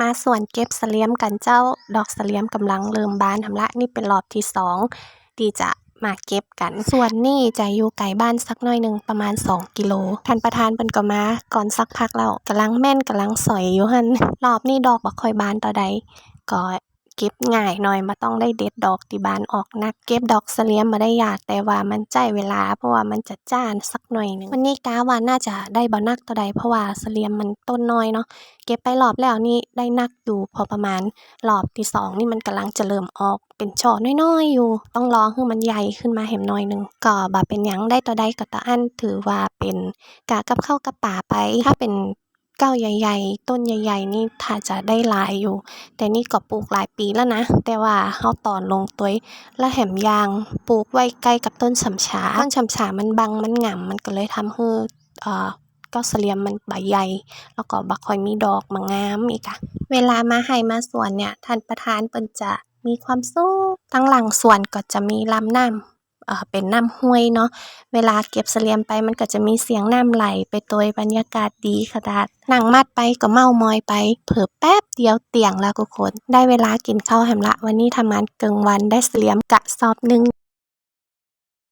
มาส่วนเก็บเสลียมกันเจ้าดอกเสลียมกำลังเริ่มบานทำละนี่เป็นรอบที่สองที่จะมาเก็บกัน ส่วนนี่จะอยู่ไกลบ้านสักน้อยหนึ่งประมาณ 2 กิโลท่านประธานเป็นก็มาก่อนสักพักแล้วกำลังแม่นกำลังสอยอยู่หันรอบนี้ดอกบ่ค่อยบานต่อใดก็ เก็บง่ายหน่อยบ่ต้องได้เด็ดดอกที่บานออกนัก เก็บดอกเสลียมบ่ได้ยากแต่ว่ามันใช้เวลา เพราะว่ามันจะจ้านสักหน่อยหนึ่งวันนี้กะว่าน่าจะได้บ่นักเท่าใดเพราะว่าเสลียมมันต้นน้อยเนาะเก็บไปรอบแล้วนี่ได้นักอยู่พอประมาณรอบที่สองนี่มันกำลังจะเริ่มออกเป็นช่อน้อยๆอยู่ ต้องรอให้มันใหญ่ขึ้นมาแหมหน่อยหนึ่งก็บ่เป็นหยังได้ต่อใดก็ต่ออันถือว่าเป็นกะกับเข้ากับปลาไปถ้าเป็น เก้าใหญ่ ๆ ต้นใหญ่ ๆ นี่ถ้าจะได้หลายอยู่ แต่นี่ก็ปลูกหลายปีแล้วนะ แต่ว่าเราตอนลงตัวและแถมยังปลูกไว้ใกล้กับต้นฉ่ำฉา ต้นฉ่ำฉามันบังมันหง่ำมันก็เลยทำให้เอ่อก้าเสลียมมันใบใหญ่ แล้วก็บ่ค่อยมีดอกมางามอีกอะเวลามาไร่มาสวนเนี่ยท่านประธานเพิ่นจะมีความสุขทางหลังสวนก็จะมีลำน้ำ เออเป็นน้ำห้วยเนาะเวลาเก็บเสลียมไปมันก็จะมีเสียงน้ำไหลไปตัวบรรยากาศดีขนาดนั่งมัดไปก็เมามอยไป เผลอแป๊บเดียวเตียงแล้วทุกคน ได้เวลากินข้าวแฮมละ วันนี้ทำงานกลางวันได้เสลียมกะสอบหนึ่ง